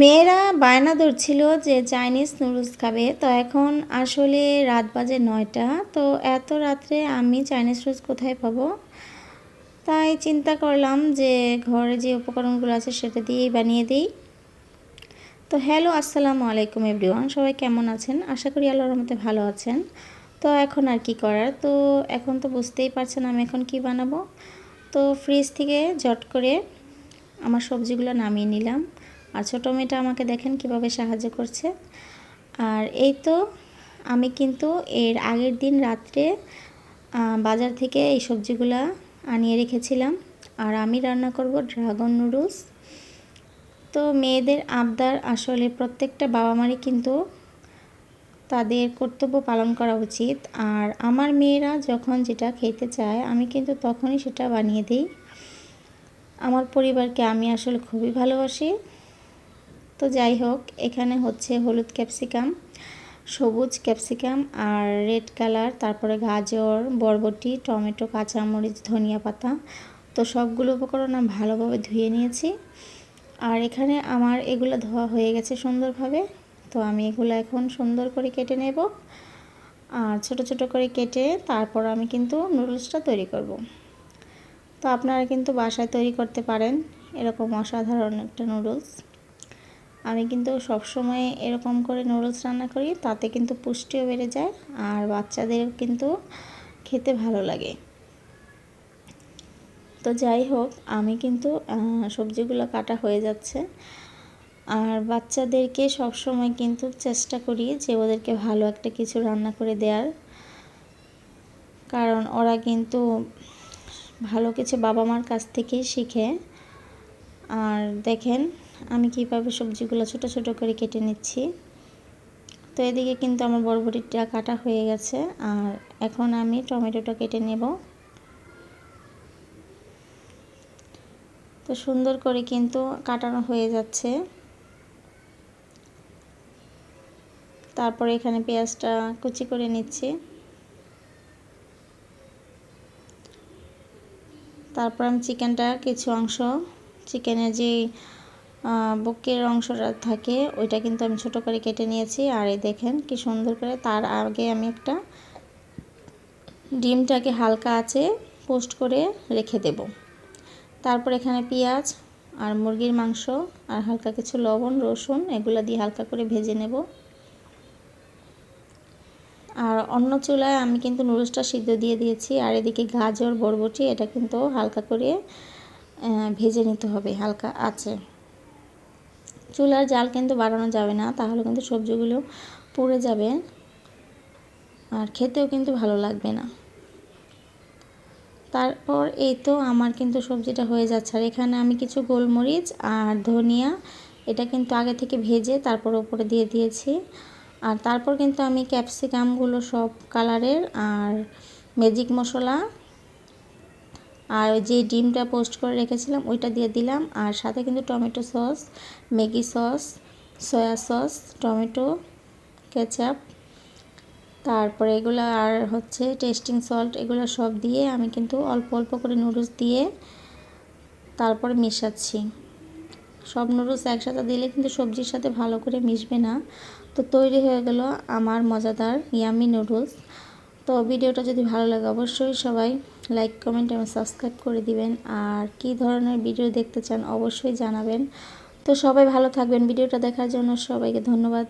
মেয়েরা বায়না ধরছিল যে চাইনিজ নুডলস খাবে। তো এখন আসলে রাত বাজে নয়টা। তো এত রাত্রে আমি চাইনিজ নুডলস কোথায় পাবো? তাই চিন্তা করলাম যে ঘরে যে উপকরণগুলো আছে সেটা দিয়েই বানিয়ে দিই। তো হ্যালো, আসসালামু আলাইকুম এভরিওয়ান। সবাই কেমন আছেন? আশা করি আল্লাহর মধ্যে ভালো আছেন। তো এখন আর কি করার? তো এখন তো বুঝতেই পারছেন আমি এখন কি বানাবো। তো ফ্রিজ থেকে জট করে আমার সবজিগুলো নামিয়ে নিলাম। আর ছোটো মেয়েটা আমাকে দেখেন কীভাবে সাহায্য করছে। আর এই তো আমি কিন্তু এর আগের দিন রাত্রে বাজার থেকে এই সবজিগুলা আনিয়ে রেখেছিলাম। আর আমি রান্না করব ড্রাগন নুডলস। তো মেয়েদের আবদার আসলে প্রত্যেকটা বাবা মারই কিন্তু তাদের কর্তব্য পালন করা উচিত। আর আমার মেয়েরা যখন যেটা খেতে চায়, আমি কিন্তু তখনই সেটা বানিয়ে দিই। আমার পরিবারকে আমি আসলে খুবই ভালোবাসি। তো যাই হোক, এখানে হচ্ছে হলুদ ক্যাপসিকাম, সবুজ ক্যাপসিকাম আর রেড কালার, তারপরে গাজর, বরবটি, টমেটো, কাঁচামরিচ, ধনিয়া পাতা। তো সবগুলো উপকরণ আমি ভালোভাবে ধুয়ে নিয়েছি। আর এখানে আমার এগুলো ধোয়া হয়ে গেছে সুন্দরভাবে। তো আমি এগুলো এখন সুন্দর করে কেটে নেব। আর ছোট ছোট করে কেটে তারপর আমি কিন্তু নুডলসটা তৈরি করব। তো আপনারা কিন্তু বাসায় তৈরি করতে পারেন এরকম অসাধারণ একটা নুডলস। আমি কিন্তু সবসময় এরকম করে নুডলস রান্না করি, তাতে কিন্তু পুষ্টিও বেড়ে যায় আর বাচ্চাদের কিন্তু খেতে ভালো লাগে। তো যাই হোক, আমি কিন্তু সবজিগুলো কাটা হয়ে যাচ্ছে। আর বাচ্চাদেরকে সবসময় কিন্তু চেষ্টা করি যে ওদেরকে ভালো একটা কিছু রান্না করে দেওয়ার কারণ ওরা কিন্তু ভালো কিছু বাবা মার কাছ থেকেই শিখে। আর দেখেন আমি কীভাবে সবজিগুলো ছোট ছোট করে কেটে নিচ্ছি। তো এদিকে কিন্তু আমার বরবটিটা কাটা হয়ে গেছে। আর এখন আমি টমেটোটা কেটে নেব। তো সুন্দর করে কিন্তু কাটানো হয়ে যাচ্ছে। তারপরে এখানে পেঁয়াজটা কুচি করে নিচ্ছি। তারপর আমি চিকেনটা কিছু অংশ, চিকেনের যে বুকের অংশটা থাকে, ওইটা কিন্তু আমি ছোট করে কেটে নিয়েছি। আর এই দেখেন কি সুন্দর করে তার আগে আমি একটা ডিমটাকে হালকা আছে পোস্ট করে রেখে দেব। তারপর এখানে পেঁয়াজ আর মুরগির মাংস আর হালকা কিছু লবণ, রসুন এগুলো দিয়ে হালকা করে ভেজে নেব। আর অন্য চুলায় আমি কিন্তু নুডলসটা সিদ্ধ দিয়ে দিয়েছি। আর এদিকে গাজর, বরবটি এটা কিন্তু হালকা করে ভেজে নিতে হবে হালকা আছে চুলার জাল কিন্তু বাড়ানো যাবে না, তাহলে কিন্তু সবজিগুলো পুড়ে যাবে আর খেতেও কিন্তু ভালো লাগবে না। তারপর এই তো আমার কিন্তু সবজিটা হয়ে যাচ্ছে, আর এখানে আমি কিছু গোলমরিচ আর ধনিয়া, এটা কিন্তু আগে থেকে ভেজে তারপর ওপরে দিয়ে দিয়েছি। আর তারপর কিন্তু আমি ক্যাপসিকামগুলো সব কালারের আর ম্যাজিক মশলা আর ওই যে ডিমটা পোস্ট করে রেখেছিলাম, ওইটা দিয়ে দিলাম। আর সাথে কিন্তু tomato sauce, Maggi sauce, soya sauce, tomato, ketchup. তারপরে এগুলো আর হচ্ছে টেস্টিং সল্ট, এগুলো সব দিয়ে আমি কিন্তু অল্প অল্প করে নুডলস দিয়ে তারপরে মেশাচ্ছি। সব নুডলস একসাথে দিলে কিন্তু সবজির সাথে ভালো করে মিশবে না। তো তৈরি হয়ে গেল আমার মজাদার ইয়ামি নুডলস। তো ভিডিওটা যদি ভালো লাগে অবশ্যই সবাই লাইক কমেন্ট এবং সাবস্ক্রাইব করে দিবেন। আর কি ধরনের ভিডিও দেখতে চান অবশ্যই জানাবেন। তো সবাই ভালো থাকবেন। ভিডিওটা দেখার জন্য সবাইকে ধন্যবাদ।